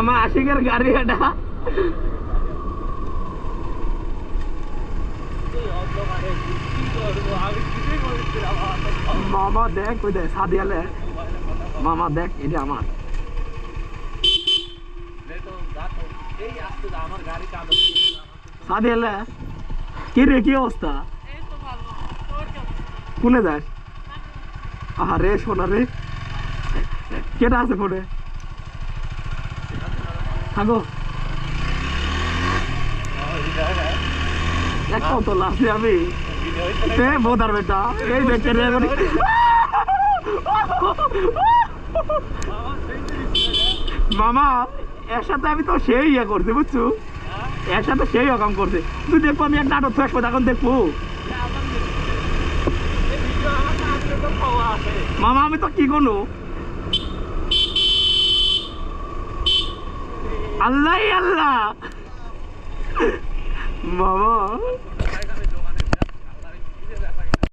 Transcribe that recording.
মামা আশিকের গাড়ি এটা। মামা দেখ, ওই দেখ, সাদিয়ালে। মামা দেখ, এটা আমার। সাদিয়ালে, কি রে, কি অবস্থা? কোনে যাস? আহা রে সোনা রে। কেটা আছে ফোনে? থাকো কত লাসি আমি তে বোধার বেটা, এই দেখে রে মামা, এর সাথে আমি তো সেই ইয়ে করছি, বুঝছ? এর সাথে সেই অকাম করছে। তুই দেখব, আমি এক নাটক থাকব, তখন দেখব। মামা, আমি তো কি কোনো আল্লাহ আল্লাহ। মামা